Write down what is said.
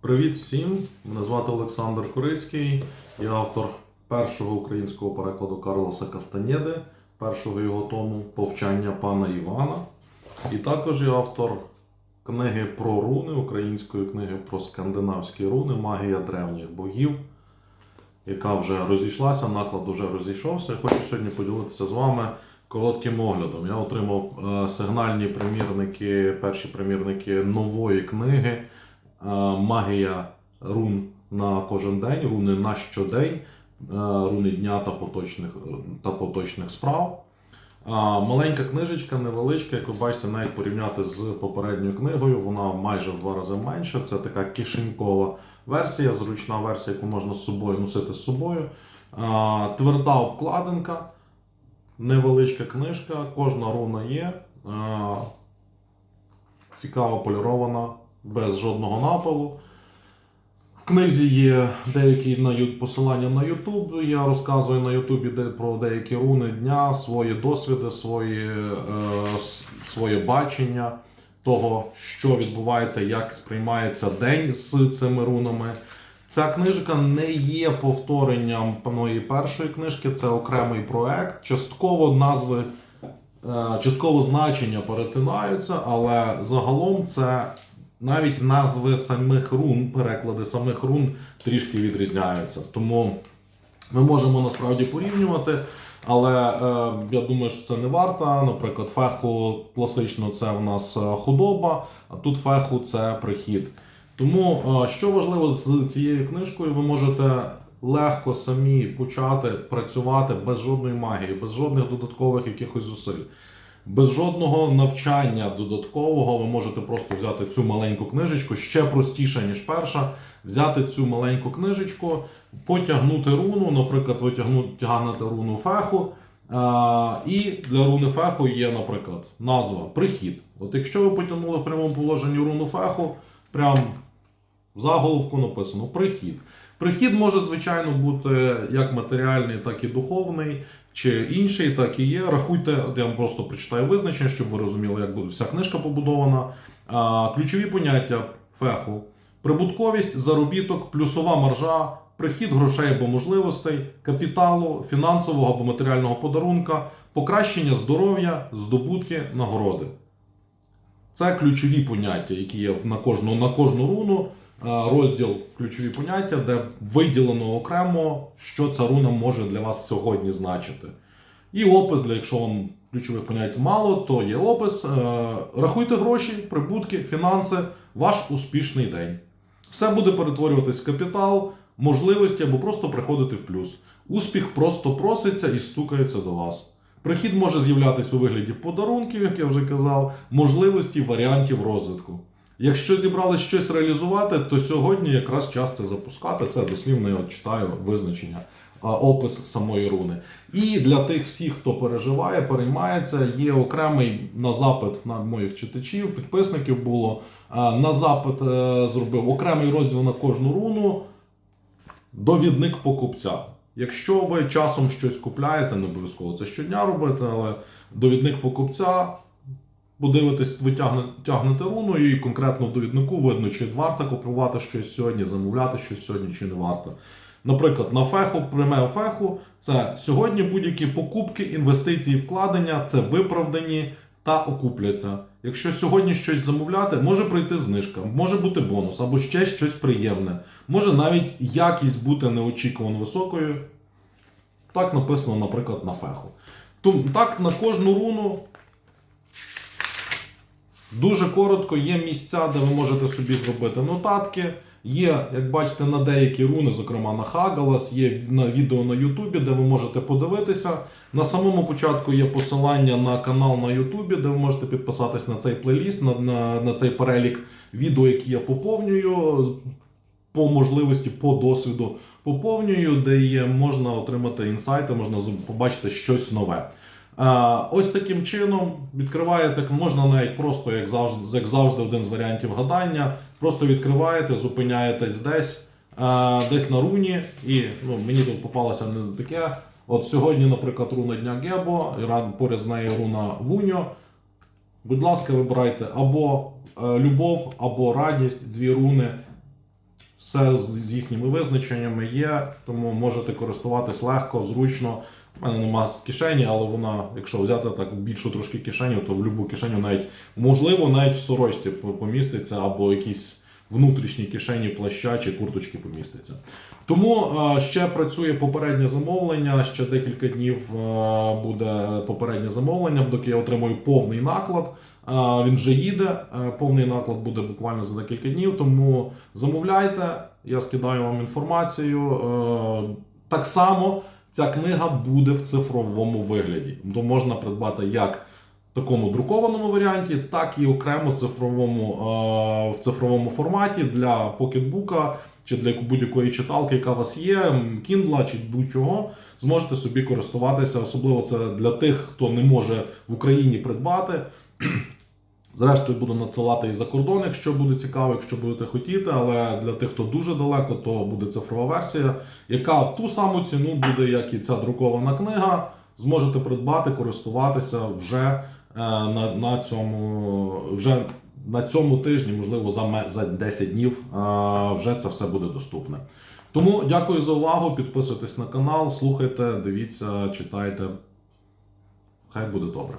Привіт всім! Мене звати Олександр Корицький. Я автор першого українського перекладу Карлоса Кастанєди, першого його тому Повчання пана Івана. І також я автор книги про руни, української книги про скандинавські руни, магія древніх богів, яка вже розійшлася, наклад вже розійшовся. Я хочу сьогодні поділитися з вами коротким оглядом. Я отримав е, сигнальні примірники, перші примірники нової книги. Е, Магія рун на кожен день, руни на щодень, е, руни дня та поточних, та поточних справ. Маленька книжечка, невеличка, як ви бачите, навіть порівняти з попередньою книгою, вона майже в два рази менша. Це така кишенькова версія, зручна версія, яку можна з собою носити з собою. Тверда обкладинка, невеличка книжка, кожна руна є. Цікаво полірована, без жодного напалу. В книзі є деякі посилання на YouTube. Я розказую на де, про деякі руни дня, свої досвіди, свої, е, своє бачення того, що відбувається, як сприймається день з цими рунами. Ця книжка не є повторенням моєї першої книжки, це окремий проект. Частково назви, е, частково значення перетинаються, але загалом це навіть назви самих рун, переклади самих рун трішки відрізняються. Тому ми можемо насправді порівнювати. Але е, я думаю, що це не варто. Наприклад, феху класично це в нас е, худоба, а тут феху це прихід. Тому е, що важливо з цією книжкою, ви можете легко самі почати працювати без жодної магії, без жодних додаткових якихось зусиль. Без жодного навчання додаткового ви можете просто взяти цю маленьку книжечку, ще простіше, ніж перша. Взяти цю маленьку книжечку, потягнути руну, наприклад, ви тягнете руну феху. А, і для руни феху є, наприклад, назва прихід. От якщо ви потягнули в прямому положенні руну феху, прям в заголовку написано прихід. Прихід може, звичайно, бути як матеріальний, так і духовний, чи інший, так і є. Рахуйте, я вам просто прочитаю визначення, щоб ви розуміли, як буде вся книжка побудована. Ключові поняття феху: прибутковість, заробіток, плюсова маржа, прихід грошей або можливостей, капіталу, фінансового або матеріального подарунка, покращення здоров'я, здобутки, нагороди. Це ключові поняття, які є на кожну, на кожну руну. Е, Розділ ключові поняття, де виділено окремо, що ця руна може для вас сьогодні значити. І опис, для якщо вам ключових понять мало, то є опис. Е, Рахуйте гроші, прибутки, фінанси, ваш успішний день. Все буде перетворюватись в капітал, можливості або просто приходити в плюс. Успіх просто проситься і стукається до вас. Прихід може з'являтися у вигляді подарунків, як я вже казав, можливості варіантів розвитку. Якщо зібрали щось реалізувати, то сьогодні якраз час це запускати. Це дослівно я читаю визначення, опис самої руни. І для тих всіх, хто переживає, переймається, є окремий на запит на моїх читачів, підписників було. На запит е, зробив окремий розділ на кожну руну. Довідник покупця. Якщо ви часом щось купляєте, не обов'язково це щодня робити, але довідник покупця, подивитись, ви тягне- тягнете руну, і конкретно в довіднику видно, чи варто купувати щось сьогодні, замовляти щось сьогодні, чи не варто. Наприклад, на феху, пряме феху, це сьогодні будь-які покупки, інвестиції, вкладення, це виправдані та окупляться. Якщо сьогодні щось замовляти, може прийти знижка, може бути бонус або ще щось приємне. Може навіть якість бути неочікувано високою. Так написано, наприклад, на феху. Тому так на кожну руну дуже коротко є місця, де ви можете собі зробити нотатки. Є, як бачите, на деякі руни, зокрема на Хагалас, є на відео на Ютубі, де ви можете подивитися. На самому початку є посилання на канал на Ютубі, де ви можете підписатись на цей плейліст, на, на, на цей перелік відео, які я поповнюю по можливості, по досвіду поповнюю, де є, можна отримати інсайти, можна побачити щось нове. Ось таким чином відкриваєте, можна навіть просто, як завжди, як завжди, один з варіантів гадання. Просто відкриваєте, зупиняєтесь десь, десь на руні, і ну, мені тут попалося не таке. От сьогодні, наприклад, руна дня Гебо, і поряд з нею руна Вуньо. Будь ласка, вибирайте або е, любов, або радість, дві руни. Все з їхніми визначеннями є, тому можете користуватись легко, зручно. У мене нема з кишені, але вона, якщо взяти так більшу трошки кишеню, то в будь-яку кишеню навіть можливо навіть в сорочці поміститься або якісь внутрішні кишені плаща чи курточки поміститься. Тому е, ще працює попереднє замовлення. Ще декілька днів е, буде попереднє замовлення, доки я отримую повний наклад. Е, Він вже їде. Повний наклад буде буквально за декілька днів. Тому замовляйте. Я скидаю вам інформацію. Так само ця книга буде в цифровому вигляді. То можна придбати як в такому друкованому варіанті, так і окремо цифровому, е, в цифровому форматі для покетбука чи для будь-якої читалки, яка у вас є, Kindle чи будь-чого, зможете собі користуватися. Особливо це для тих, хто не може в Україні придбати. Зрештою, буду надсилати і за кордон, якщо буде цікаво, якщо будете хотіти. Але для тих, хто дуже далеко, то буде цифрова версія, яка в ту саму ціну буде, як і ця друкована книга. Зможете придбати, користуватися вже е, на, на цьому вже на цьому тижні, можливо, за, за 10 днів е, вже це все буде доступне. Тому дякую за увагу. Підписуйтесь на канал, слухайте, дивіться, читайте. Хай буде добре.